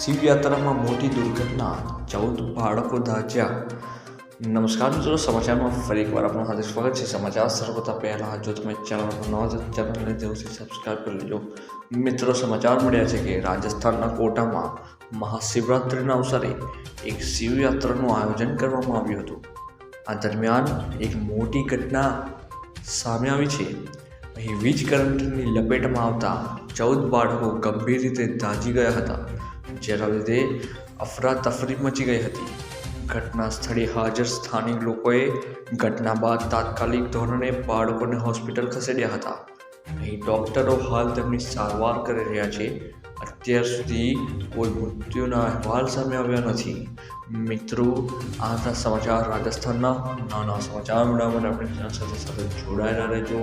શિવયાત્રામાં મોટી દુર્ઘટના, ચૌદ બાળકો દાજ્યા. નમસ્કાર મિત્રો, સમાચારમાં ફરી એકવાર આપનું હાર્દિક સ્વાગત છે. સમાચાર સર્વતા પહેલાં જો તમે ચેનલ પર નવા છો ચેનલને જરૂરથી સબસ્ક્રાઈબ કરી લેજો. મિત્રો, સમાચાર મળ્યા છે કે રાજસ્થાનના કોટામાં મહાશિવરાત્રિના અવસરે એક શિવયાત્રાનું આયોજન કરવામાં આવ્યું હતું. આ દરમિયાન એક મોટી ઘટના સામે આવી છે. અહીં વીજ કરંટની લપેટમાં આવતા ચૌદ બાળકો ગંભીર રીતે દાઝી ગયા હતા. જેના લીધે અફરાતફરી મચી ગઈ હતી. ઘટના સ્થળે હાજર સ્થાનિક લોકોએ ઘટના બાદ તાત્કાલિક ધોરણે બાળકોને હોસ્પિટલ ખસેડ્યા હતા. અહીં ડૉક્ટરો હાલ તેમની સારવાર કરી રહ્યા છે. અત્યાર સુધી કોઈ મૃત્યુના અહેવાલ સામે આવ્યા નથી. મિત્રો આ હતા સમાચાર રાજસ્થાનના નાના સમાચાર મેળવવા માટે આપણી સાથે સાથે જોડાયેલા રહેજો.